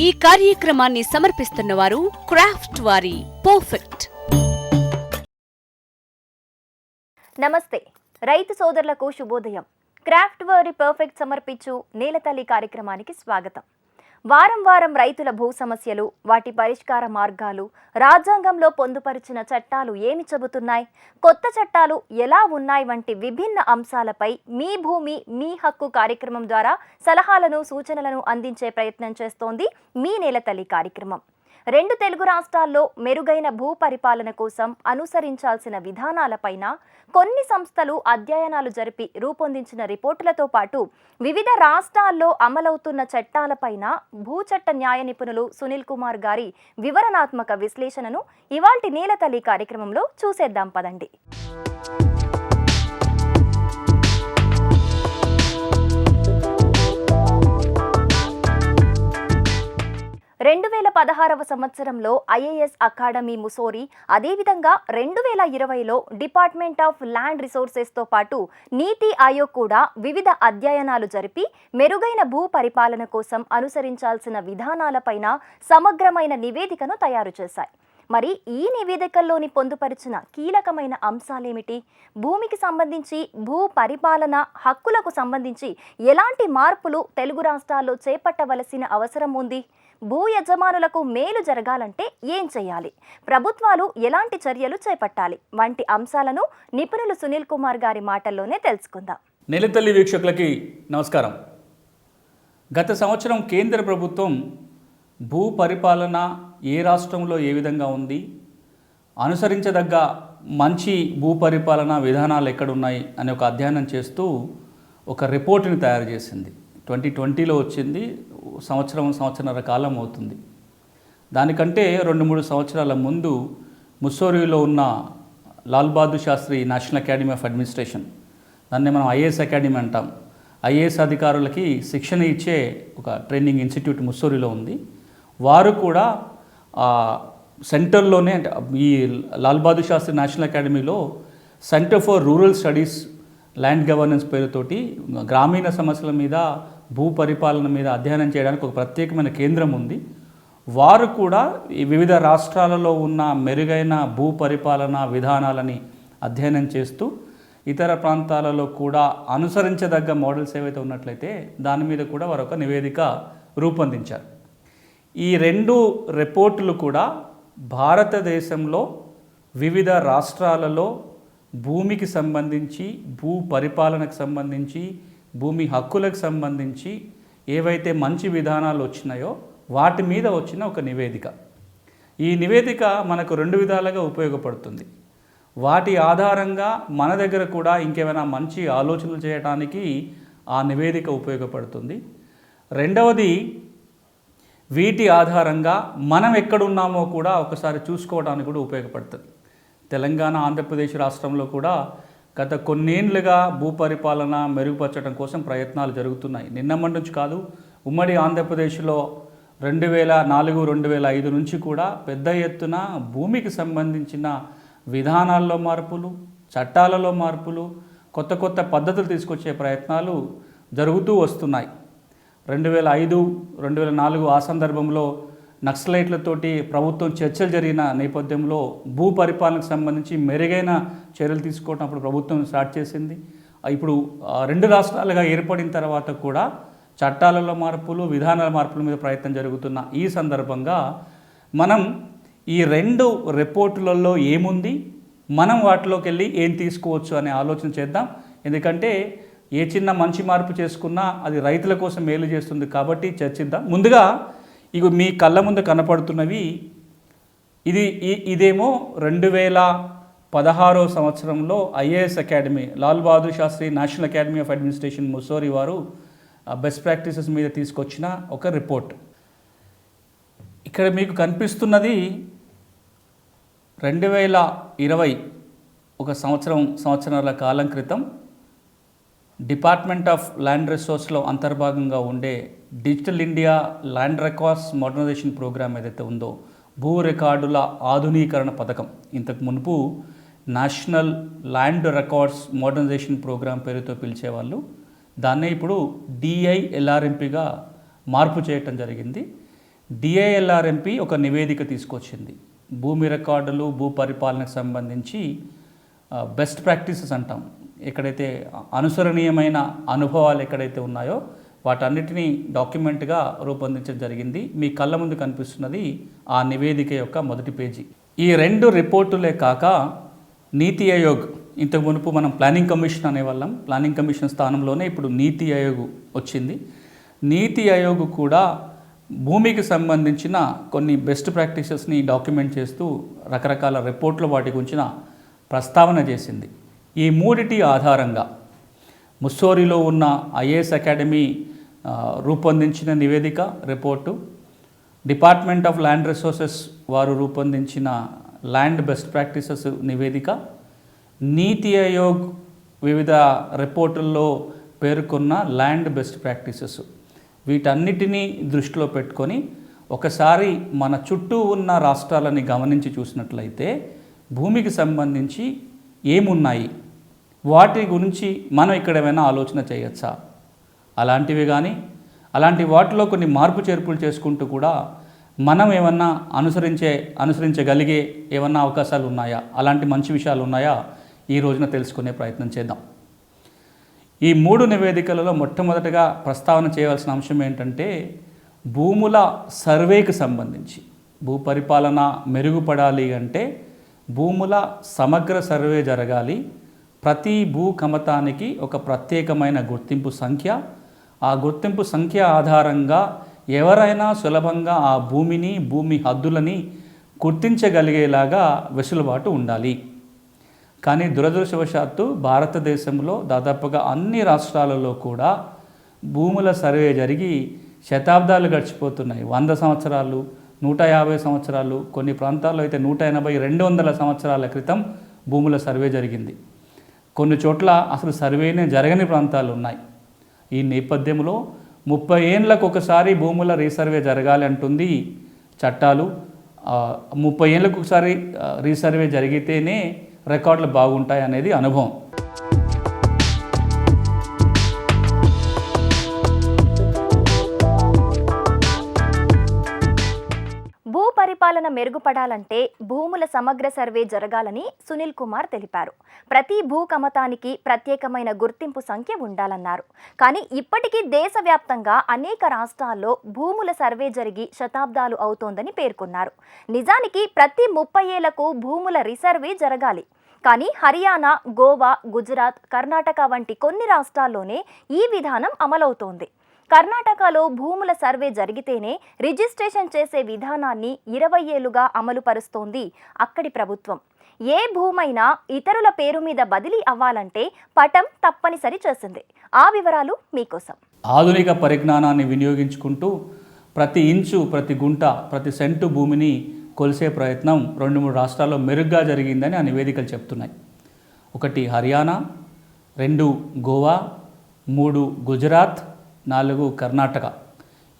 ఈ కార్యక్రమాన్ని సమర్పిస్తున్న వారు క్రాఫ్ట్ వారి పర్ఫెక్ట్ నమస్తే. రైతు సోదరులకు శుభోదయం. క్రాఫ్ట్ వారి పర్ఫెక్ట్ సమర్పించు నేలతల్లి కార్యక్రమానికి స్వాగతం. వారం వారం రైతుల భూ సమస్యలు వాటి పరిష్కార మార్గాలు రాజ్యాంగంలో పొందుపరిచిన చట్టాలు ఏమి చెబుతున్నాయి కొత్త చట్టాలు ఎలా ఉన్నాయి వంటి విభిన్న అంశాలపై మీ భూమి మీ హక్కు కార్యక్రమం ద్వారా సలహాలను సూచనలను అందించే ప్రయత్నం చేస్తోంది మీ నేలతల్లి కార్యక్రమం. రెండు తెలుగు రాష్ట్రాల్లో మెరుగైన భూ పరిపాలన కోసం అనుసరించాల్సిన విధానాలపైన కొన్ని సంస్థలు అధ్యయనాలు జరిపి రూపొందించిన రిపోర్టులతో పాటు వివిధ రాష్ట్రాల్లో అమలవుతున్న చట్టాలపైన భూచట్ట న్యాయ నిపుణులు సునీల్ కుమార్ గారి వివరణాత్మక విశ్లేషణను ఇవాల్టి నేలతల్లి కార్యక్రమంలో చూసేద్దాం పదండి. రెండు వేల పదహారవ సంవత్సరంలో ఐఏఎస్ అకాడమీ ముసోరి అదేవిధంగా రెండు వేల ఇరవైలో డిపార్ట్మెంట్ ఆఫ్ ల్యాండ్ రిసోర్సెస్తో పాటు నీతి ఆయోగ్ కూడా వివిధ అధ్యయనాలు జరిపి మెరుగైన భూ పరిపాలన కోసం అనుసరించాల్సిన విధానాలపైన సమగ్రమైన నివేదికను తయారు చేశాయి. మరి ఈ నివేదికల్లోని పొందుపరిచిన కీలకమైన అంశాలేమిటి? భూమికి సంబంధించి భూ పరిపాలన హక్కులకు సంబంధించి ఎలాంటి మార్పులు తెలుగు రాష్ట్రాల్లో చేపట్టవలసిన అవసరం ఉంది? భూ యజమానులకు మేలు జరగాలంటే ఏం చేయాలి? ప్రభుత్వాలు ఎలాంటి చర్యలు చేపట్టాలి? వంటి అంశాలను నిపుణులు సునీల్ కుమార్ గారి మాటల్లోనే తెలుసుకుందాం. నెలతల్లి వీక్షకులకి నమస్కారం. గత సంవత్సరం కేంద్ర ప్రభుత్వం భూ పరిపాలన ఏ రాష్ట్రంలో ఏ విధంగా ఉంది? అనుసరించదగ్గ మంచి భూ పరిపాలన విధానాలు ఎక్కడున్నాయి? అనే ఒక అధ్యయనం చేస్తూ ఒక రిపోర్టుని తయారు చేసింది. ట్వంటీ ట్వంటీలో వచ్చింది సంవత్సరం సంవత్సరన్నర కాలం అవుతుంది. దానికంటే రెండు మూడు సంవత్సరాల ముందు ముస్సోరిలో ఉన్న Lal Bahadur Shastri national academy of administration దాన్ని మనం ఐఏఎస్ అకాడమీ అంటాం. ఐఏఎస్ అధికారులకి శిక్షణ ఇచ్చే ఒక ట్రైనింగ్ ఇన్స్టిట్యూట్ ముస్సోరిలో ఉంది. వారు కూడా సెంటర్లోనే అంటే ఈ లాల్ బహదూర్ శాస్త్రి నేషనల్ అకాడమీలో centre for rural studies land governance పేరుతోటి గ్రామీణ సమస్యల మీద భూ పరిపాలన మీద అధ్యయనం చేయడానికి ఒక ప్రత్యేకమైన కేంద్రం ఉంది. వారు కూడా ఈ వివిధ రాష్ట్రాలలో ఉన్న మెరుగైన భూ పరిపాలన విధానాలని అధ్యయనం చేస్తూ ఇతర ప్రాంతాలలో కూడా అనుసరించదగ్గ మోడల్స్ ఏవైతే ఉన్నట్లయితే దాని మీద కూడా వారు ఒక నివేదిక రూపొందించారు. ఈ రెండు రిపోర్టులు కూడా భారతదేశంలో వివిధ రాష్ట్రాలలో భూమికి సంబంధించి భూ పరిపాలనకు సంబంధించి భూమి హక్కులకు సంబంధించి ఏవైతే మంచి విధానాలు వచ్చినాయో వాటి మీద వచ్చిన ఒక నివేదిక. ఈ నివేదిక మనకు రెండు విధాలుగా ఉపయోగపడుతుంది. వాటి ఆధారంగా మన దగ్గర కూడా ఇంకేమైనా మంచి ఆలోచనలు చేయడానికి ఆ నివేదిక ఉపయోగపడుతుంది. రెండవది వీటి ఆధారంగా మనం ఎక్కడున్నామో కూడా ఒకసారి చూసుకోవడానికి కూడా ఉపయోగపడుతుంది. తెలంగాణ ఆంధ్రప్రదేశ్ రాష్ట్రంలో కూడా గత కొన్నేళ్ళుగా భూపరిపాలన మెరుగుపరచడం కోసం ప్రయత్నాలు జరుగుతున్నాయి. నిన్నమ్మటి నుంచి కాదు ఉమ్మడి ఆంధ్రప్రదేశ్లో రెండు వేల నాలుగు రెండు వేల ఐదు నుంచి కూడా పెద్ద ఎత్తున భూమికి సంబంధించిన విధానాల్లో మార్పులు చట్టాలలో మార్పులు కొత్త కొత్త పద్ధతులు తీసుకొచ్చే ప్రయత్నాలు జరుగుతూ వస్తున్నాయి. రెండు వేల ఐదు రెండు వేల నాలుగు ఆ సందర్భంలో నక్సలైట్లతోటి ప్రభుత్వం చర్చలు జరిగిన నేపథ్యంలో భూ పరిపాలనకు సంబంధించి మెరుగైన చర్యలు తీసుకోవడం అప్పుడు ప్రభుత్వం స్టార్ట్ చేసింది. ఇప్పుడు రెండు రాష్ట్రాలుగా ఏర్పడిన తర్వాత కూడా చట్టాలలో మార్పులు విధానాల మార్పుల మీద ప్రయత్నం జరుగుతున్న ఈ సందర్భంగా మనం ఈ రెండు రిపోర్టులలో ఏముంది మనం వాటిలోకి వెళ్ళి ఏం తీసుకోవచ్చు అనే ఆలోచన చేద్దాం. ఎందుకంటే ఏ చిన్న మంచి మార్పు చేసుకున్నా అది రైతుల కోసం మేలు చేస్తుంది కాబట్టి చర్చిద్దాం. ముందుగా ఇక మీ కళ్ళ ముందు కనపడుతున్నవి. ఇది ఇదేమో రెండు వేల పదహారో సంవత్సరంలో IAS academy Lal Bahadur Shastri national academy of administration Mussoorie వారు బెస్ట్ ప్రాక్టీసెస్ మీద తీసుకొచ్చిన ఒక రిపోర్ట్. ఇక్కడ మీకు కనిపిస్తున్నది రెండు వేల ఇరవై ఒక సంవత్సరం సంవత్సరాల కాలం క్రితం డిపార్ట్మెంట్ ఆఫ్ ల్యాండ్ రిసోర్స్లో అంతర్భాగంగా ఉండే digital India land records modernisation programme ఏదైతే ఉందో భూ రికార్డుల ఆధునీకరణ పథకం. ఇంతకు మునుపు national land records modernisation programme పేరుతో పిలిచేవాళ్ళు. దాన్నే ఇప్పుడు డిఐఎల్ఆర్ఎంపీగా మార్పు చేయటం జరిగింది. డిఐఎల్ఆర్ఎంపీ ఒక నివేదిక తీసుకొచ్చింది. భూమి రికార్డులు భూ పరిపాలనకు సంబంధించి బెస్ట్ ప్రాక్టీసెస్ అంటాం. ఎక్కడైతే అనుసరణీయమైన అనుభవాలు ఎక్కడైతే ఉన్నాయో వాటన్నిటినీ డాక్యుమెంట్గా రూపొందించడం జరిగింది. మీ కళ్ళ ముందు కనిపిస్తున్నది ఆ నివేదిక యొక్క మొదటి పేజీ. ఈ రెండు రిపోర్టులే కాక నీతి ఆయోగ్ ఇంతకు మునుపు మనం ప్లానింగ్ కమిషన్ అనేవాళ్ళం. ప్లానింగ్ కమిషన్ స్థానంలోనే ఇప్పుడు నీతి ఆయోగ్ వచ్చింది. నీతి ఆయోగ్ కూడా భూమికి సంబంధించిన కొన్ని బెస్ట్ ప్రాక్టీసెస్ని డాక్యుమెంట్ చేస్తూ రకరకాల రిపోర్ట్లు వాటి గురించిన ప్రస్తావన చేసింది. ఈ మూడిటి ఆధారంగా ముస్సోరిలో ఉన్న ఐఏఎస్ అకాడమీ రూపొందించిన నివేదిక report. Department of land resources వారు రూపొందించిన ల్యాండ్ బెస్ట్ ప్రాక్టీసెస్ నివేదిక. నీతి ఆయోగ్ వివిధ రిపోర్టుల్లో పేర్కొన్న ల్యాండ్ బెస్ట్ ప్రాక్టీసెస్. వీటన్నిటినీ దృష్టిలో పెట్టుకొని ఒకసారి మన చుట్టూ ఉన్న రాష్ట్రాలని గమనించి చూసినట్లయితే భూమికి సంబంధించి ఏమున్నాయి? వాటి గురించి మనం ఇక్కడ ఏమైనా ఆలోచన చేయొచ్చా? అలాంటివి కానీ అలాంటి వాటిలో కొన్ని మార్పు చేర్పులు చేసుకుంటూ కూడా మనం ఏమన్నా అనుసరించే అనుసరించగలిగే ఏమన్నా అవకాశాలు ఉన్నాయా? అలాంటి మంచి విషయాలు ఉన్నాయా? ఈ రోజున తెలుసుకునే ప్రయత్నం చేద్దాం. ఈ మూడు నివేదికలలో మొట్టమొదటగా ప్రస్తావన చేయవలసిన అంశం ఏంటంటే భూముల సర్వేకి సంబంధించి. భూ పరిపాలన మెరుగుపడాలి అంటే భూముల సమగ్ర సర్వే జరగాలి. ప్రతి భూ కమతానికి ఒక ప్రత్యేకమైన గుర్తింపు సంఖ్య ఆ గుర్తింపు సంఖ్య ఆధారంగా ఎవరైనా సులభంగా ఆ భూమిని భూమి హద్దులని గుర్తించగలిగేలాగా వెసులుబాటు ఉండాలి. కానీ దురదృష్టవశాత్తు భారతదేశంలో దాదాపుగా అన్ని రాష్ట్రాలలో కూడా భూముల సర్వే జరిగి శతాబ్దాలు గడిచిపోతున్నాయి. వంద సంవత్సరాలు నూట యాభై సంవత్సరాలు కొన్ని ప్రాంతాల్లో అయితే నూట ఎనభై రెండు వందల సంవత్సరాల క్రితం భూముల సర్వే జరిగింది. కొన్ని చోట్ల అసలు సర్వేనే జరగని ప్రాంతాలు ఉన్నాయి. ఈ నేపథ్యంలో ముప్పై ఏండ్లకు ఒకసారి భూముల రీసర్వే జరగాలి అంటుంది చట్టాలు. ముప్పై ఏళ్ళకు ఒకసారి రీసర్వే జరిగితేనే రికార్డులు బాగుంటాయి అనేది అనుభవం. మెరుగుపడాలంటే భూముల సమగ్ర సర్వే జరగాలని సునీల్ కుమార్ తెలిపారు. ప్రతి భూ కమతానికి ప్రత్యేకమైన గుర్తింపు సంఖ్య ఉండాలన్నారు. కానీ ఇప్పటికీ దేశవ్యాప్తంగా అనేక రాష్ట్రాల్లో భూముల సర్వే జరిగి శతాబ్దాలు అవుతోందని పేర్కొన్నారు. నిజానికి ప్రతి ముప్పై ఏళ్ళకు భూముల రిసర్వే జరగాలి. కానీ హర్యానా గోవా గుజరాత్ కర్ణాటక వంటి కొన్ని రాష్ట్రాల్లోనే ఈ విధానం అమలవుతోంది. కర్ణాటకలో భూముల సర్వే జరిగితేనే రిజిస్ట్రేషన్ చేసే విధానాన్ని ఇరవై ఏళ్ళుగా అమలు పరుస్తోంది అక్కడి ప్రభుత్వం. ఏ భూమైనా ఇతరుల పేరు మీద బదిలీ అవ్వాలంటే పటం తప్పనిసరి చేసింది. ఆ వివరాలు మీకోసం. ఆధునిక పరిజ్ఞానాన్ని వినియోగించుకుంటూ ప్రతి ఇంచు ప్రతి గుంట ప్రతి సెంటు భూమిని కొలిసే ప్రయత్నం రెండు మూడు రాష్ట్రాల్లో మెరుగ్గా జరిగిందని ఆ నివేదికలు చెప్తున్నాయి. ఒకటి హర్యానా రెండు గోవా మూడు గుజరాత్ నాలుగు కర్ణాటక.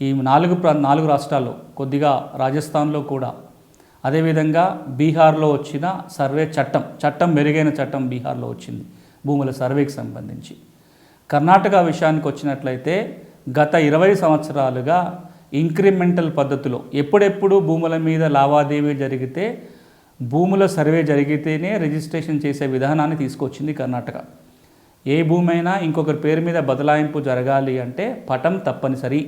ఈ నాలుగు ప్రా నాలుగు రాష్ట్రాల్లో కొద్దిగా రాజస్థాన్లో కూడా. అదేవిధంగా బీహార్లో వచ్చిన సర్వే చట్టం చట్టం మెరుగైన చట్టం బీహార్లో వచ్చింది భూముల సర్వేకి సంబంధించి. కర్ణాటక విషయానికి వచ్చినట్లయితే గత ఇరవై సంవత్సరాలుగా ఇంక్రిమెంటల్ పద్ధతిలో ఎప్పుడెప్పుడు భూముల మీద లావాదేవీ జరిగితే భూముల సర్వే జరిగితేనే రిజిస్ట్రేషన్ చేసే విధానాన్ని తీసుకొచ్చింది కర్ణాటక. ఏ భూమి అయినా ఇంకొకరి పేరు మీద బదలాయింపు జరగాలి అంటే పటం తప్పనిసరి.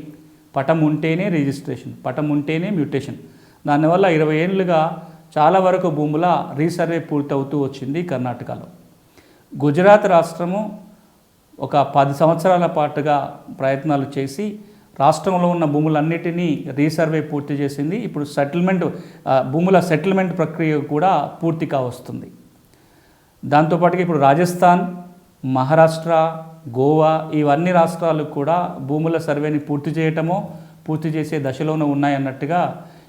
పటం ఉంటేనే రిజిస్ట్రేషన్ పటం ఉంటేనే మ్యూటేషన్. దానివల్ల ఇరవై ఏళ్ళుగా చాలా వరకు భూముల రీసర్వే పూర్తవుతూ వచ్చింది కర్ణాటకలో. గుజరాత్ రాష్ట్రము ఒక పది సంవత్సరాల పాటుగా ప్రయత్నాలు చేసి రాష్ట్రంలో ఉన్న భూములన్నిటినీ రీసర్వే పూర్తి చేసింది. ఇప్పుడు సెటిల్మెంట్ భూముల సెటిల్మెంట్ ప్రక్రియ కూడా పూర్తి కావస్తుంది. దాంతోపాటుగా ఇప్పుడు రాజస్థాన్ మహారాష్ట్ర గోవా ఇవన్నీ రాష్ట్రాలు కూడా భూముల సర్వేని పూర్తి చేయటమో పూర్తి చేసే దశలోనూ ఉన్నాయన్నట్టుగా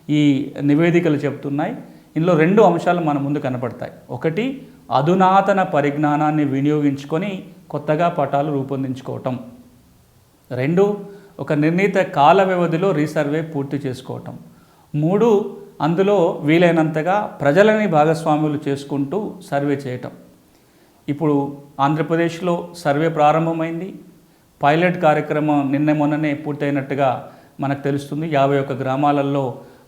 ఈ నివేదికలు చెప్తున్నాయి. ఇందులో రెండు అంశాలు మన ముందు కనపడతాయి. ఒకటి అధునాతన పరిజ్ఞానాన్ని వినియోగించుకొని కొత్తగా పటాలు రూపొందించుకోవటం. రెండు ఒక నిర్ణీత కాల వ్యవధిలో రీసర్వే పూర్తి చేసుకోవటం. మూడు అందులో వీలైనంతగా ప్రజలని భాగస్వాములు చేసుకుంటూ సర్వే చేయటం. ఇప్పుడు ఆంధ్రప్రదేశ్లో సర్వే ప్రారంభమైంది. పైలట్ కార్యక్రమం నిన్న మొన్ననే పూర్తయినట్టుగా మనకు తెలుస్తుంది. యాభై ఒక్క గ్రామాలలో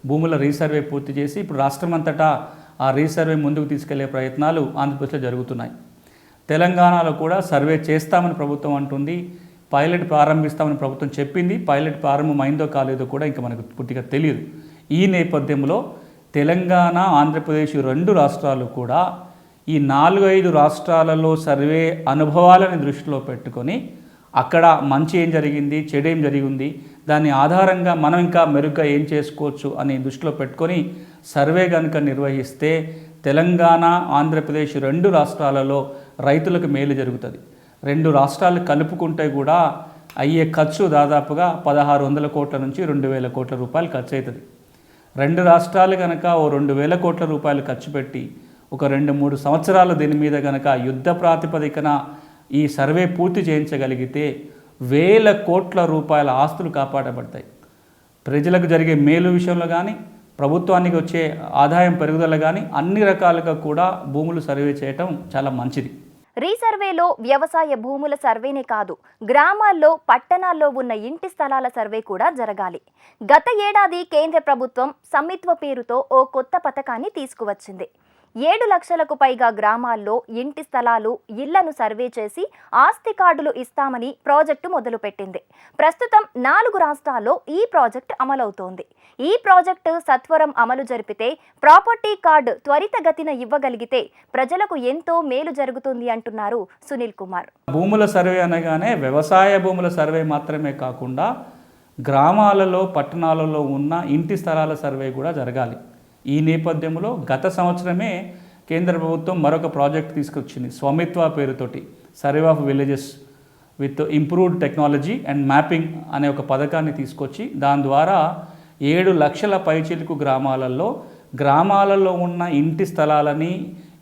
భూముల రీసర్వే పూర్తి చేసి ఇప్పుడు రాష్ట్రం అంతటా ఆ రీసర్వే ముందుకు తీసుకెళ్ళే ప్రయత్నాలు ఆంధ్రప్రదేశ్లో జరుగుతున్నాయి. తెలంగాణలో కూడా సర్వే చేస్తామని ప్రభుత్వం అంటుంది. పైలట్ ప్రారంభిస్తామని ప్రభుత్వం చెప్పింది. పైలట్ ప్రారంభమైందో కాలేదో కూడా ఇంకా మనకు పూర్తిగా తెలియదు. ఈ నేపథ్యంలో తెలంగాణ ఆంధ్రప్రదేశ్ రెండు రాష్ట్రాలు కూడా ఈ నాలుగు ఐదు రాష్ట్రాలలో సర్వే అనుభవాలని దృష్టిలో పెట్టుకొని అక్కడ మంచి ఏం జరిగింది చెడు ఏం జరిగింది దాని ఆధారంగా మనం ఇంకా మెరుగ్గా ఏం చేసుకోవచ్చు అని దృష్టిలో పెట్టుకొని సర్వే కనుక నిర్వహిస్తే తెలంగాణ ఆంధ్రప్రదేశ్ రెండు రాష్ట్రాలలో రైతులకు మేలు జరుగుతుంది. రెండు రాష్ట్రాలు కలుపుకుంటే కూడా అయ్యే ఖర్చు దాదాపుగా పదహారు వందల కోట్ల నుంచి రెండు వేల కోట్ల రూపాయలు ఖర్చు అవుతుంది రెండు రాష్ట్రాలు కనుక ఓ రెండు వేల కోట్ల రూపాయలు ఖర్చు పెట్టి ఒక రెండు మూడు సంవత్సరాలు దీని మీద కనుక యుద్ధ ప్రాతిపదికన ఈ సర్వే పూర్తి చేయించగలిగితే వేల కోట్ల రూపాయల ఆస్తులు కాపాడబడతాయి. ప్రజలకు జరిగే మేలు విషయంలో కానీ ప్రభుత్వానికి వచ్చే ఆదాయం పెరుగుదల కానీ అన్ని రకాలుగా కూడా భూములు సర్వే చేయటం చాలా మంచిది. రీసర్వేలో వ్యవసాయ భూముల సర్వేనే కాదు గ్రామాల్లో పట్టణాల్లో ఉన్న ఇంటి స్థలాల సర్వే కూడా జరగాలి. గత ఏడాది కేంద్ర ప్రభుత్వం సమ్మిత్వ పేరుతో ఓ కొత్త పథకాన్ని తీసుకువచ్చింది. ఏడు లక్షలకు పైగా గ్రామాల్లో ఇంటి స్థలాలు ఇళ్ళను సర్వే చేసి ఆస్తి కార్డులు ఇస్తామని ప్రాజెక్టు మొదలుపెట్టింది. ప్రస్తుతం నాలుగు రాష్ట్రాల్లో ఈ ప్రాజెక్ట్ అమలవుతోంది. ఈ ప్రాజెక్టు సత్వరం అమలు జరిపితే ప్రాపర్టీ కార్డు త్వరితగతిన ఇవ్వగలిగితే ప్రజలకు ఎంతో మేలు జరుగుతుంది అంటున్నారు సునీల్ కుమార్. భూముల సర్వే అనగానే వ్యవసాయ భూముల సర్వే మాత్రమే కాకుండా గ్రామాలలో పట్టణాలలో ఉన్న ఇంటి స్థలాల సర్వే కూడా జరగాలి. ఈ నేపథ్యంలో గత సంవత్సరమే కేంద్ర ప్రభుత్వం మరొక ప్రాజెక్ట్ తీసుకొచ్చింది స్వామిత్వ పేరుతోటి survey of villages with improved technology and mapping అనే ఒక పథకాన్ని తీసుకొచ్చి దాని ద్వారా ఏడు లక్షల పైచిలుకు గ్రామాలలో గ్రామాలలో ఉన్న ఇంటి స్థలాలని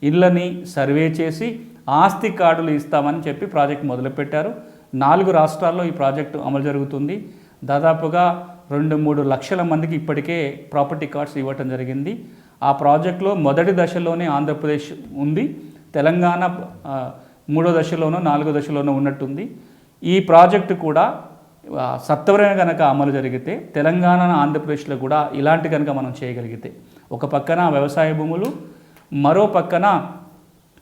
ఇళ్ళని సర్వే చేసి ఆస్తి కార్డులు ఇస్తామని చెప్పి ప్రాజెక్ట్ మొదలుపెట్టారు. నాలుగు రాష్ట్రాల్లో ఈ ప్రాజెక్టు అమలు జరుగుతుంది. దాదాపుగా రెండు మూడు లక్షల మందికి ఇప్పటికే ప్రాపర్టీ కార్డ్స్ ఇవ్వటం జరిగింది. ఆ ప్రాజెక్టులో మొదటి దశలోనే ఆంధ్రప్రదేశ్ ఉంది. తెలంగాణ మూడో దశలోనో నాలుగో దశలోనో ఉన్నట్టుంది. ఈ ప్రాజెక్టు కూడా ఆ, కనుక అమలు జరిగితే తెలంగాణ ఆంధ్రప్రదేశ్లో కూడా ఇలాంటి కనుక మనం చేయగలిగితే ఒక పక్కన వ్యవసాయ భూములు మరో పక్కన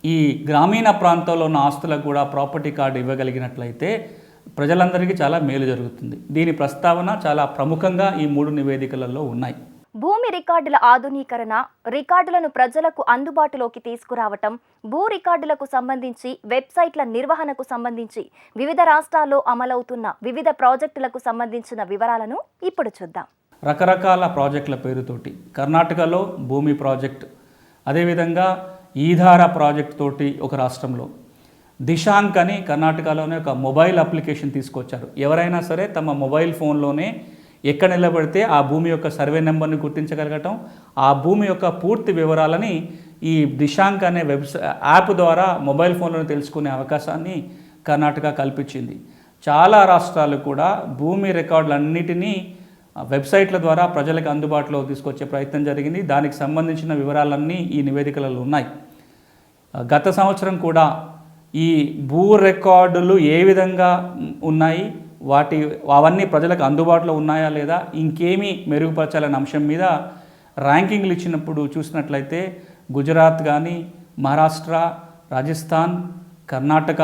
ఈ గ్రామీణ ప్రాంతాల్లో ఉన్న ఆస్తులకు కూడా ప్రాపర్టీ కార్డు ఇవ్వగలిగినట్లయితే ప్రజలందరికీ చాలా మేలు జరుగుతుంది. దీని ప్రస్తావన చాలా ప్రముఖంగా ఈ మూడు నివేదికలలో ఉన్నాయి. భూమి రికార్డుల ఆధునీకరణ రికార్డులను ప్రజలకు అందుబాటులోకి తీసుకురావటం భూ రికార్డులకు సంబంధించి వెబ్సైట్ల నిర్వహణకు సంబంధించి వివిధ రాష్ట్రాల్లో అమలవుతున్న వివిధ ప్రాజెక్టులకు సంబంధించిన వివరాలను ఇప్పుడు చూద్దాం. రకరకాల ప్రాజెక్టుల పేరుతోటి కర్ణాటకలో భూమి ప్రాజెక్ట్ అదేవిధంగా ఈధార ప్రాజెక్ట్ తోటి ఒక రాష్ట్రంలో దిశాంక్ అని కర్ణాటకలోనే ఒక మొబైల్ అప్లికేషన్ తీసుకొచ్చారు. ఎవరైనా సరే తమ మొబైల్ ఫోన్లోనే ఎక్కడ నిలబడితే ఆ భూమి యొక్క సర్వే నెంబర్ని గుర్తించగలగటం ఆ భూమి యొక్క పూర్తి వివరాలని ఈ దిశాంక్ అనే వెబ్సై యాప్ ద్వారా మొబైల్ ఫోన్లో తెలుసుకునే అవకాశాన్ని కర్ణాటక కల్పించింది. చాలా రాష్ట్రాలు కూడా భూమి రికార్డులన్నిటినీ వెబ్సైట్ల ద్వారా ప్రజలకు అందుబాటులో తీసుకొచ్చే ప్రయత్నం జరిగింది. దానికి సంబంధించిన వివరాలన్నీ ఈ నివేదికలలో ఉన్నాయి. గత సంవత్సరం కూడా ఈ భూ రికార్డులు ఏ విధంగా ఉన్నాయి? వాటి అవన్నీ ప్రజలకు అందుబాటులో ఉన్నాయా లేదా? ఇంకేమీ మెరుగుపరచాలనే అంశం మీద ర్యాంకింగ్లు ఇచ్చినప్పుడు చూసినట్లయితే గుజరాత్ కానీ మహారాష్ట్ర రాజస్థాన్ కర్ణాటక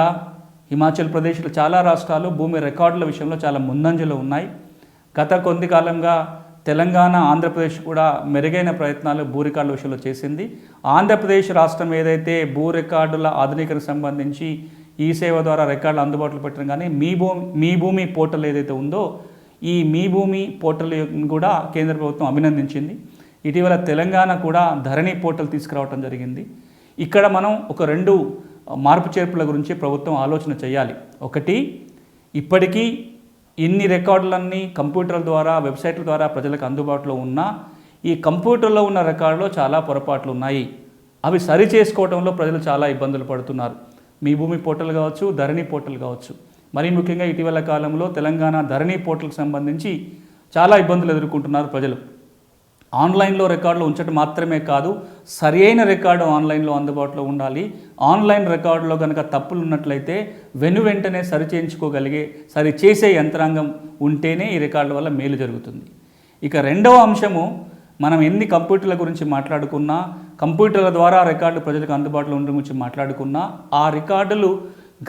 హిమాచల్ ప్రదేశ్లో చాలా రాష్ట్రాలు భూమి రికార్డుల విషయంలో చాలా ముందంజలో ఉన్నాయి. గత కొద్ది కాలంగా తెలంగాణ ఆంధ్రప్రదేశ్ కూడా మెరుగైన ప్రయత్నాలు భూ రికార్డుల విషయంలో చేసింది. ఆంధ్రప్రదేశ్ రాష్ట్రం ఏదైతే భూ రికార్డుల ఆధునీకరణ సంబంధించి ఈ సేవ ద్వారా రికార్డులు అందుబాటులో పెట్టడం కానీ మీ భూమి మీ భూమి పోర్టల్ ఏదైతే ఉందో ఈ మీ భూమి పోర్టల్ కూడా కేంద్ర ప్రభుత్వం అభినందించింది. ఇటీవల తెలంగాణ కూడా ధరణి పోర్టల్ తీసుకురావడం జరిగింది. ఇక్కడ మనం ఒక రెండు మార్పు చేర్పుల గురించి ప్రభుత్వం ఆలోచన చేయాలి. ఒకటి ఇప్పటికీ ఇన్ని రికార్డులన్నీ కంప్యూటర్ల ద్వారా వెబ్సైట్ల ద్వారా ప్రజలకు అందుబాటులో ఉన్నా ఈ కంప్యూటర్లో ఉన్న రికార్డులో చాలా పొరపాట్లు ఉన్నాయి. అవి సరి చేసుకోవడంలో ప్రజలు చాలా ఇబ్బందులు పడుతున్నారు. మీ భూమి పోర్టల్ కావచ్చు ధరణి పోర్టల్ కావచ్చు. మరీ ముఖ్యంగా ఇటీవల కాలంలో తెలంగాణ ధరణి పోర్టల్కి సంబంధించి చాలా ఇబ్బందులు ఎదుర్కొంటున్నారు ప్రజలు. ఆన్లైన్లో రికార్డులు ఉంచడం మాత్రమే కాదు సరి అయిన రికార్డు ఆన్లైన్లో అందుబాటులో ఉండాలి. ఆన్లైన్ రికార్డులో కనుక తప్పులు ఉన్నట్లయితే వెను వెంటనే సరి చేయించుకోగలిగే సరి చేసే యంత్రాంగం ఉంటేనే ఈ రికార్డుల వల్ల మేలు జరుగుతుంది. ఇక రెండవ అంశము మనం ఎన్ని కంప్యూటర్ల గురించి మాట్లాడుకున్నా కంప్యూటర్ల ద్వారా రికార్డు ప్రజలకు అందుబాటులో ఉండడం గురించి మాట్లాడుకున్నా ఆ రికార్డులు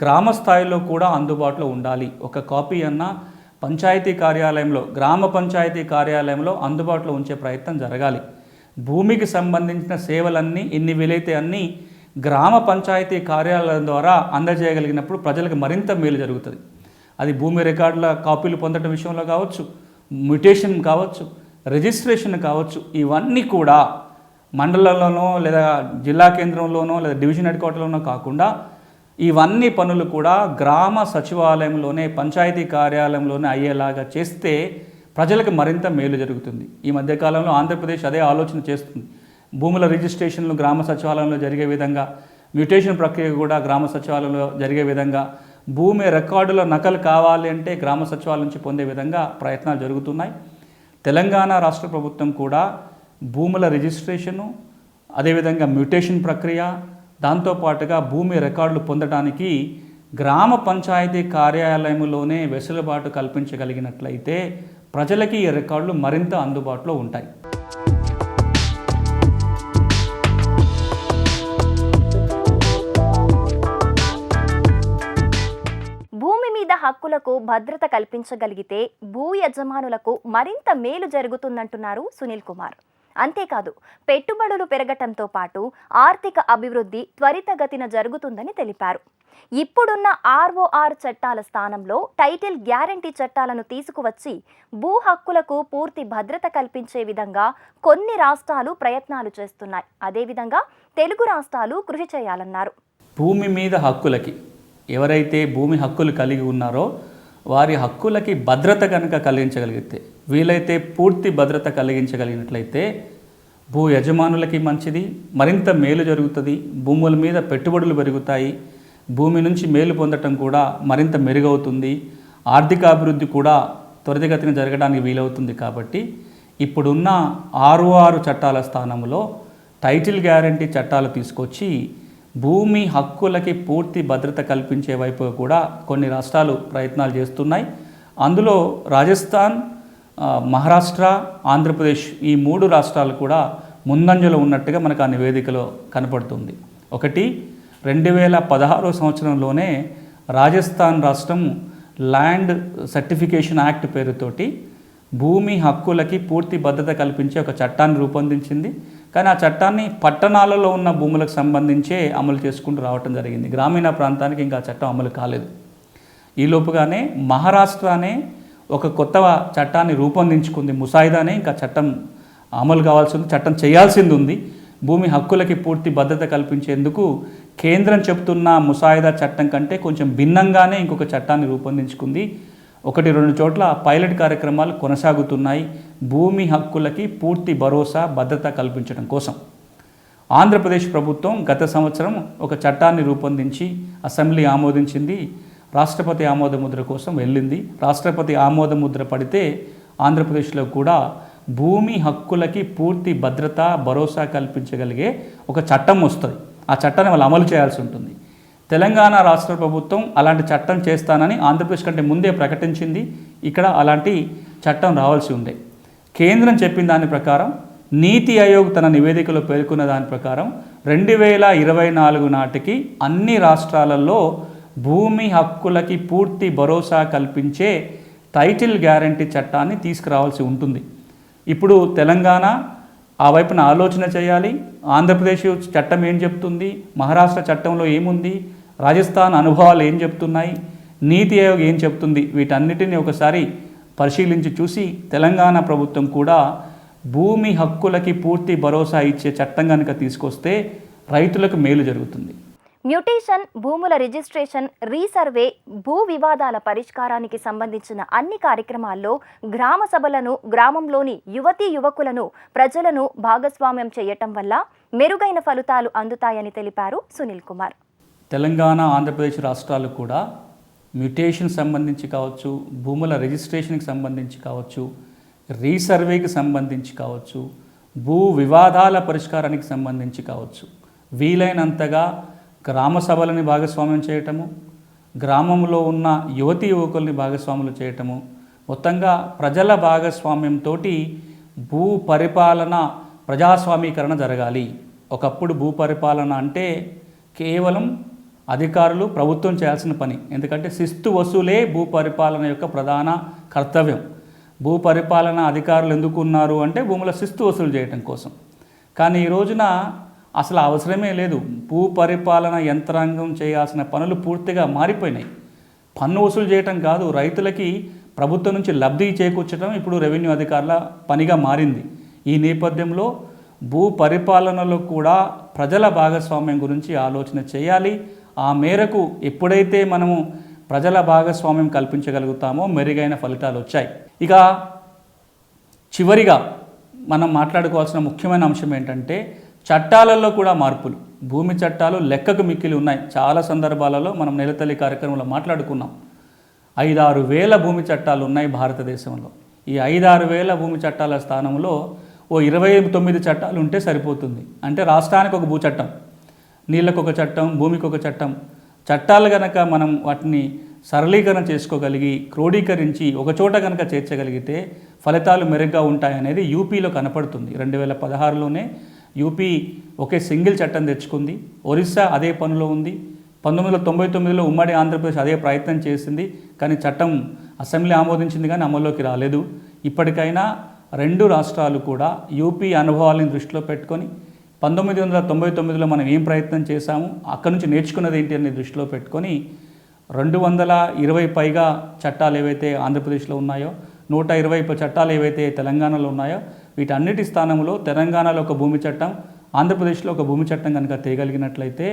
గ్రామ స్థాయిలో కూడా అందుబాటులో ఉండాలి. ఒక కాపీ అన్నా పంచాయతీ కార్యాలయంలో గ్రామ పంచాయతీ కార్యాలయంలో అందుబాటులో ఉంచే ప్రయత్నం జరగాలి. భూమికి సంబంధించిన సేవలన్నీ ఎన్ని వీలైతే అన్నీ గ్రామ పంచాయతీ కార్యాలయం ద్వారా అందజేయగలిగినప్పుడు ప్రజలకు మరింత మేలు జరుగుతుంది. అది భూమి రికార్డుల కాపీలు పొందడం విషయంలో కావచ్చు మ్యుటేషన్ కావచ్చు రిజిస్ట్రేషన్ కావచ్చు ఇవన్నీ కూడా మండలంలోనో లేదా జిల్లా కేంద్రంలోనో లేదా డివిజన్ హెడ్ క్వార్టర్లోనో కాకుండా ఇవన్నీ పనులు కూడా గ్రామ సచివాలయంలోనే పంచాయతీ కార్యాలయంలోనే అయ్యేలాగా చేస్తే ప్రజలకు మరింత మేలు జరుగుతుంది. ఈ మధ్యకాలంలో ఆంధ్రప్రదేశ్ అదే ఆలోచన చేస్తుంది. భూముల రిజిస్ట్రేషన్లు గ్రామ సచివాలయంలో జరిగే విధంగా మ్యూటేషన్ ప్రక్రియ కూడా గ్రామ సచివాలయంలో జరిగే విధంగా భూమి రికార్డుల నకలు కావాలి అంటే గ్రామ సచివాలయం నుంచి పొందే విధంగా ప్రయత్నాలు జరుగుతున్నాయి. తెలంగాణ రాష్ట్ర ప్రభుత్వం కూడా భూముల రిజిస్ట్రేషను అదేవిధంగా మ్యూటేషన్ ప్రక్రియ దాంతోపాటుగా భూమి రికార్డులు పొందడానికి గ్రామ పంచాయతీ కార్యాలయంలోనే వెసులుబాటు కల్పించగలిగినట్లయితే ప్రజలకి ఈ రికార్డులు మరింత అందుబాటులో ఉంటాయి. భూమి మీద హక్కులకు భద్రత కల్పించగలిగితే భూ యజమానులకు మరింత మేలు జరుగుతుందంటున్నారు సునీల్ కుమార్. అంతేకాదు పెట్టుబడులు పెరగటంతో పాటు ఆర్థిక అభివృద్ధి త్వరితగతిన జరుగుతుందని తెలిపారు. ఇప్పుడున్న ఆర్ఓఆర్ చట్టాల స్థానంలో టైటిల్ గ్యారంటీ చట్టాలను తీసుకువచ్చి భూ హక్కులకు పూర్తి భద్రత కల్పించే విధంగా కొన్ని రాష్ట్రాలు ప్రయత్నాలు చేస్తున్నాయి. అదేవిధంగా తెలుగు రాష్ట్రాలు కృషి చేయాలన్నారు. భూమి మీద హక్కులకి ఎవరైతే భూమి హక్కులు కలిగి ఉన్నారో వారి హక్కులకి భద్రత కనుక కలిగించగలిగితే వీలైతే పూర్తి భద్రత కలిగించగలిగినట్లయితే భూ యజమానులకి మంచిది మరింత మేలు జరుగుతుంది భూముల మీద పెట్టుబడులు పెరుగుతాయి భూమి నుంచి మేలు పొందటం కూడా మరింత మెరుగవుతుంది ఆర్థిక అభివృద్ధి కూడా త్వరితగతిన జరగడానికి వీలవుతుంది కాబట్టి ఇప్పుడున్న ఆరు ఆరు చట్టాల స్థానంలో టైటిల్ గ్యారంటీ చట్టాలు తీసుకొచ్చి భూమి హక్కులకి పూర్తి భద్రత కల్పించే వైపు కూడా కొన్ని రాష్ట్రాలు ప్రయత్నాలు చేస్తున్నాయి. అందులో రాజస్థాన్ మహారాష్ట్ర ఆంధ్రప్రదేశ్ ఈ మూడు రాష్ట్రాలు కూడా ముందంజలో ఉన్నట్టుగా మనకు ఆ నివేదికలో కనపడుతుంది. ఒకటి రెండు వేల పదహారో సంవత్సరంలోనే రాజస్థాన్ రాష్ట్రం ల్యాండ్ సర్టిఫికేషన్ యాక్ట్ పేరుతోటి భూమి హక్కులకి పూర్తి భద్రత కల్పించే ఒక చట్టాన్ని రూపొందించింది. కానీ ఆ చట్టాన్ని పట్టణాలలో ఉన్న భూములకు సంబంధించే అమలు చేసుకుంటూ రావటం జరిగింది. గ్రామీణ ప్రాంతానికి ఇంకా చట్టం అమలు కాలేదు. ఈలోపుగానే మహారాష్ట్రనే ఒక కొత్త చట్టాన్ని రూపొందించుకుంది. ముసాయిదానే ఇంకా చట్టం అమలు కావాల్సి ఉంది చట్టం చేయాల్సింది ఉంది. భూమి హక్కులకి పూర్తి భద్రత కల్పించేందుకు కేంద్రం చెప్తున్న ముసాయిదా చట్టం కంటే కొంచెం భిన్నంగానే ఇంకొక చట్టాన్ని రూపొందించుకుంది. ఒకటి రెండు చోట్ల పైలట్ కార్యక్రమాలు కొనసాగుతున్నాయి. భూమి హక్కులకి పూర్తి భరోసా భద్రత కల్పించడం కోసం. ఆంధ్రప్రదేశ్ ప్రభుత్వం గత సంవత్సరం ఒక చట్టాన్ని రూపొందించి అసెంబ్లీ ఆమోదించింది. రాష్ట్రపతి ఆమోద ముద్ర కోసం వెళ్ళింది. రాష్ట్రపతి ఆమోద ముద్ర పడితే ఆంధ్రప్రదేశ్లో కూడా భూమి హక్కులకి పూర్తి భద్రత భరోసా కల్పించగలిగే ఒక చట్టం వస్తుంది. ఆ చట్టాన్ని వాళ్ళు అమలు చేయాల్సి ఉంటుంది. తెలంగాణ రాష్ట్ర ప్రభుత్వం అలాంటి చట్టం చేస్తానని ఆంధ్రప్రదేశ్ కంటే ముందే ప్రకటించింది. ఇక్కడ అలాంటి చట్టం రావాల్సి ఉండే. కేంద్రం చెప్పిన దాని ప్రకారం నీతి ఆయోగ్ తన నివేదికలో పేర్కొన్న దాని ప్రకారం రెండు వేల ఇరవై నాలుగు నాటికి అన్ని రాష్ట్రాలలో భూమి హక్కులకి పూర్తి భరోసా కల్పించే టైటిల్ గ్యారంటీ చట్టాన్ని తీసుకురావాల్సి ఉంటుంది. ఇప్పుడు తెలంగాణ ఆ వైపున ఆలోచన చేయాలి. ఆంధ్రప్రదేశ్ చట్టం ఏం చెప్తుంది? మహారాష్ట్ర చట్టంలో ఏముంది? రాజస్థాన్ అనుభవాలు ఏం చెప్తున్నాయి? నీతి ఆయోగ్ ఏం చెప్తుంది? వీటన్నిటిని ఒకసారి పరిశీలించి చూసి తెలంగాణ ప్రభుత్వం కూడా భూమి హక్కులకి పూర్తి భరోసా ఇచ్చే చట్టం కనుక తీసుకొస్తే రైతులకు మేలు జరుగుతుంది. మ్యూటేషన్ భూముల రిజిస్ట్రేషన్ రీసర్వే భూ వివాదాల పరిష్కారానికి సంబంధించిన అన్ని కార్యక్రమాల్లో గ్రామ సభలను గ్రామంలోని యువతీ యువకులను ప్రజలను భాగస్వామ్యం చేయటం వల్ల మెరుగైన ఫలితాలు అందుతాయని తెలిపారు సునీల్ కుమార్. తెలంగాణ ఆంధ్రప్రదేశ్ రాష్ట్రాలు కూడా మ్యుటేషన్ సంబంధించి కావచ్చు భూముల రిజిస్ట్రేషన్కి సంబంధించి కావచ్చు రీసర్వేకి సంబంధించి కావచ్చు భూ వివాదాల పరిష్కారానికి సంబంధించి కావచ్చు. వీలైనంతగా గ్రామ సభలని భాగస్వామ్యం చేయటము గ్రామంలో ఉన్న యువతి యువకుల్ని భాగస్వాములు చేయటము మొత్తంగా ప్రజల భాగస్వామ్యంతో భూ పరిపాలన ప్రజాస్వామీకరణ జరగాలి. ఒకప్పుడు భూ పరిపాలన అంటే కేవలం అధికారులు ప్రభుత్వం చేయాల్సిన పని. ఎందుకంటే శిస్తు వసూలే భూ పరిపాలన యొక్క ప్రధాన కర్తవ్యం. భూ పరిపాలన అధికారులు ఎందుకు ఉన్నారు అంటే భూముల శిస్తు వసూలు చేయటం కోసం. కానీ ఈ రోజున అసలు అవసరమే లేదు. భూ పరిపాలన యంత్రాంగం చేయాల్సిన పనులు పూర్తిగా మారిపోయినాయి. పన్ను వసూలు చేయటం కాదు రైతులకి ప్రభుత్వం నుంచి లబ్ధి చేకూర్చడం ఇప్పుడు రెవెన్యూ అధికారుల పనిగా మారింది. ఈ నేపథ్యంలో భూ పరిపాలనలో కూడా ప్రజల భాగస్వామ్యం గురించి ఆలోచన చేయాలి. ఆ మేరకు ఎప్పుడైతే మనము ప్రజల భాగస్వామ్యం కల్పించగలుగుతామో మెరుగైన ఫలితాలు వచ్చాయి. ఇక చివరిగా మనం మాట్లాడుకోవాల్సిన ముఖ్యమైన అంశం ఏంటంటే చట్టాలలో కూడా మార్పులు. భూమి చట్టాలు లెక్కకు మిక్కిలి ఉన్నాయి. చాలా సందర్భాలలో మనం నెలతల్లి కార్యక్రమంలో మాట్లాడుకున్నాం. ఐదారు వేల భూమి చట్టాలు ఉన్నాయి భారతదేశంలో. ఈ ఐదారు వేల భూమి చట్టాల స్థానంలో ఓ ఇరవై తొమ్మిది చట్టాలు ఉంటే సరిపోతుంది. అంటే రాష్ట్రానికి ఒక భూ చట్టం నీళ్ళకు ఒక చట్టం భూమికి ఒక చట్టం. చట్టాలు గనక మనం వాటిని సరళీకరణ చేసుకోగలిగి క్రోడీకరించి ఒకచోట కనుక చేర్చగలిగితే ఫలితాలు మెరుగ్గా ఉంటాయనేది యూపీలో కనపడుతుంది. రెండు వేల పదహారులోనే యూపీ ఒకే సింగిల్ చట్టం తెచ్చుకుంది. ఒరిస్సా అదే పనిలో ఉంది. పంతొమ్మిది వందల తొంభై తొమ్మిదిలో ఉమ్మడి ఆంధ్రప్రదేశ్ అదే ప్రయత్నం చేసింది. కానీ చట్టం అసెంబ్లీ ఆమోదించింది కానీ అమల్లోకి రాలేదు. ఇప్పటికైనా రెండు రాష్ట్రాలు కూడా యూపీ అనుభవాలను దృష్టిలో పెట్టుకొని పంతొమ్మిది వందల తొంభై తొమ్మిదిలో మనం ఏం ప్రయత్నం చేశాము? అక్కడి నుంచి నేర్చుకున్నది ఏంటి అని దృష్టిలో పెట్టుకొని రెండు వందల ఇరవై పైగా చట్టాలు ఏవైతే ఆంధ్రప్రదేశ్లో ఉన్నాయో నూట ఇరవై చట్టాలు ఏవైతే తెలంగాణలో ఉన్నాయో వీటన్నిటి స్థానంలో తెలంగాణలో ఒక భూమి చట్టం ఆంధ్రప్రదేశ్లో ఒక భూమి చట్టం కనుక తేగలిగినట్లయితే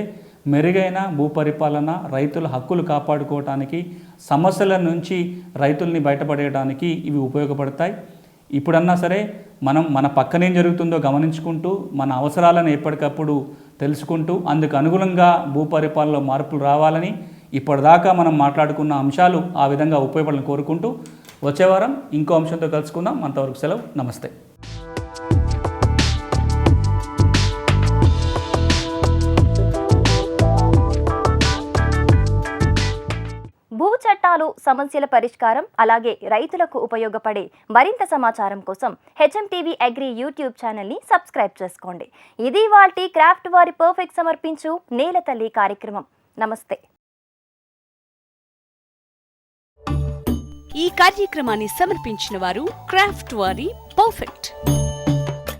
మెరుగైన భూపరిపాలన రైతుల హక్కులు కాపాడుకోవటానికి సమస్యల నుంచి రైతుల్ని బయటపడేయడానికి ఇవి ఉపయోగపడతాయి. ఇప్పుడన్నా సరే మనం మన పక్కనేం జరుగుతుందో గమనించుకుంటూ మన అవసరాలను ఎప్పటికప్పుడు తెలుసుకుంటూ అందుకు అనుగుణంగా భూపరిపాలనలో మార్పులు రావాలని ఇప్పటిదాకా మనం మాట్లాడుకున్న అంశాలు ఆ విధంగా ఉపయోగపడాలని కోరుకుంటూ వచ్చే వారం ఇంకో అంశంతో కలుసుకుందాం. అంతవరకు సెలవు. నమస్తే. సమస్యల పరిష్కారం అలాగే రైతులకు ఉపయోగపడే మరింత సమాచారం కోసం హెచ్ఎం టీవీ అగ్రి యూట్యూబ్ ఛానల్ని సబ్స్క్రైబ్ చేసుకోండి. ఇది వాటి క్రాఫ్ట్ వారి పర్ఫెక్ట్ సమర్పించు నేల తల్లి కార్యక్రమం. నమస్తే. ఈ కార్యక్రమాన్ని సమర్పించిన వారు క్రాఫ్ట్ వారి పర్ఫెక్ట్.